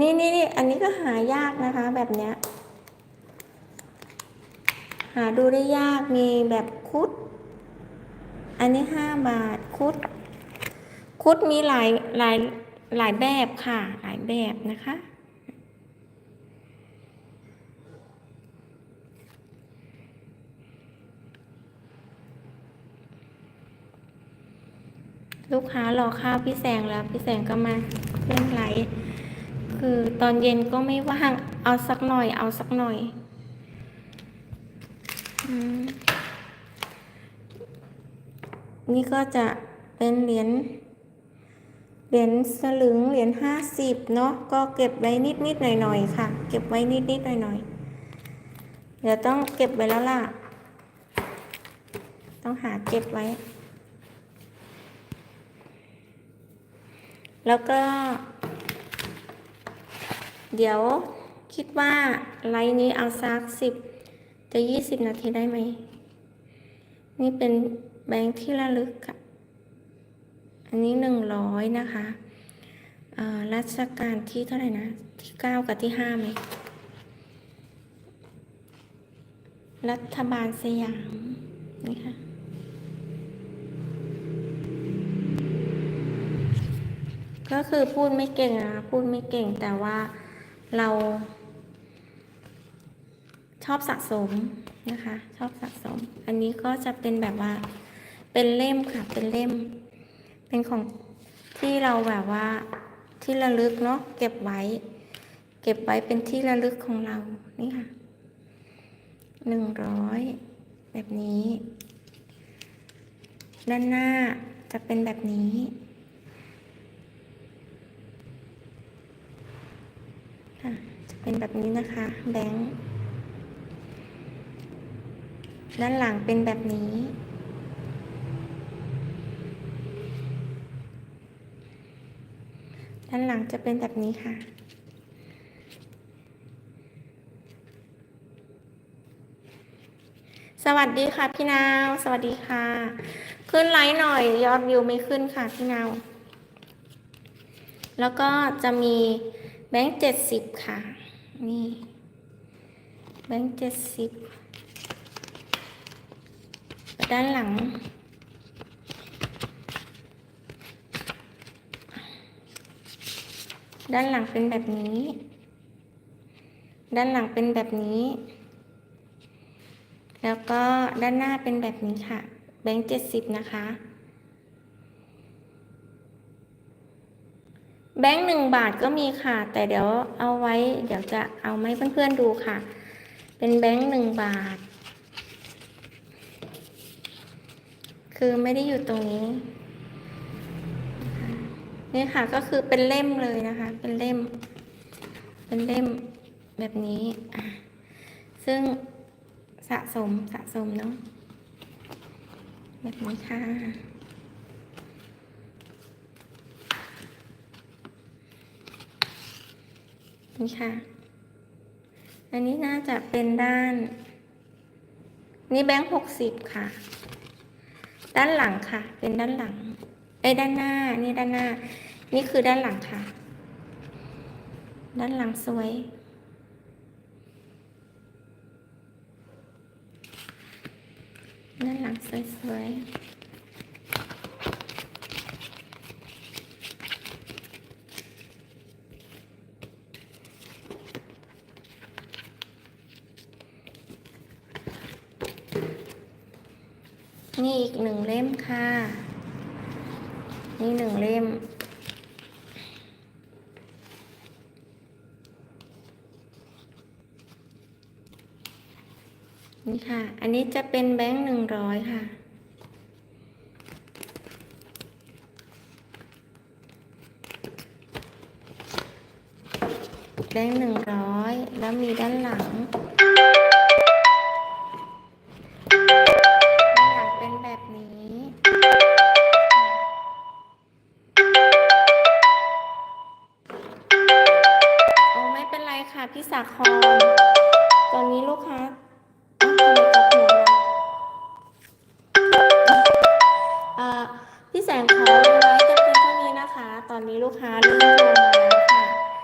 นี่นี่นี่อันนี้ก็หายากนะคะแบบเนี้ย หาดูได้ยากมีแบบคุด อันนี้ห้าบาทคุด คุดมีหลายหลายหลายแบบค่ะ หลายแบบนะคะ ลูกค้ารอข้าวพี่แสงแล้ว พี่แสงก็มาเล่นไลฟ์ คือตอนเย็นก็ไม่ว่าง เอาสักหน่อย เอาสักหน่อยอนี่ก็จะเป็นเหรียญ เหรียญสลึง เหรียญห้าสิบเนาะ ก็เก็บไว้นิดนิดหน่อยหน่อยค่ะ เก็บไว้นิดนิดหน่อยหน่อยเดี๋ยวต้องเก็บไว้แล้วล่ะ ต้องหาเก็บไว้ แล้วก็ เดี๋ยวคิดว่าไลน์นี้เอาสักสิบจะยี่สิบนาทีได้ไหม นี่เป็นแบงค์ที่ระลึกค่ะอันนี้หนึ่งร้อยนะคะอ่อรัชกาลที่เท่าไหร่นะ ที่เก้ากับที่ห้าไหม รัฐบาลสยามนี่ค่ะก็คือพูดไม่เก่งนะพูดไม่เก่งแต่ว่า เราชอบสะสมนะคะ ชอบสะสม อันนี้ก็จะเป็นแบบว่าเป็นเล่มค่ะ เป็นเล่ม เป็นของที่เราแบบว่าที่ระลึกเนาะเก็บไว้ เก็บไว้เป็นที่ระลึกของเรานี่ค่ะหนึ่งร้อยแบบนี้ ด้านหน้าจะเป็นแบบนี้ ค่ะจะ เป็นแบบนี้นะคะแบงค์ด้านหลังเป็นแบบนี้ ด้านหลังจะเป็นแบบนี้ค่ะ สวัสดีค่ะพี่นาว สวัสดีค่ะ ขึ้นไลฟ์หน่อยยอดวิวไม่ขึ้นค่ะพี่นาว แล้วก็จะมีแบงค์เจ็ดสิบค่ะ นี่แบงค์เจ็ดสิบด้านหลัง ด้านหลังเป็นแบบนี้ ด้านหลังเป็นแบบนี้ แล้วก็ด้านหน้าเป็นแบบนี้ค่ะ แบงค์เจ็ดสิบนะคะ แบงค์หนึ่งบาทก็มีค่ะ แต่เดี๋ยวเอาไว้ เดี๋ยวจะเอามาให้เพื่อนๆดูค่ะ เป็นแบงค์หนึ่งบาท คือไม่ได้อยู่ตรงนี้ นี่ค่ะก็คือเป็นเล่มเลยนะคะ เป็นเล่ม เป็นเล่มแบบนี้ ซึ่งสะสมสะสมเนาะแบบนี้ค่ะ นี่ค่ะ อันนี้น่าจะเป็นด้าน นี่แบงค์หกสิบค่ะ ด้านหลังค่ะ เป็นด้านหลังไอ้ด้านหน้า นี่ด้านหน้า นี่คือด้านหลังค่ะ ด้านหลังสวย ด้านหลังสวยๆ นี่อีกหนึ่งเล่มค่ะ นี่หนึ่งเล่ม นี่ค่ะ อันนี้จะเป็นแบงค์หนึ่งร้อยค่ะ แบงค์หนึ่งร้อยแล้วมีด้านหลัง พี่สาครตอนนี้ลูกค้า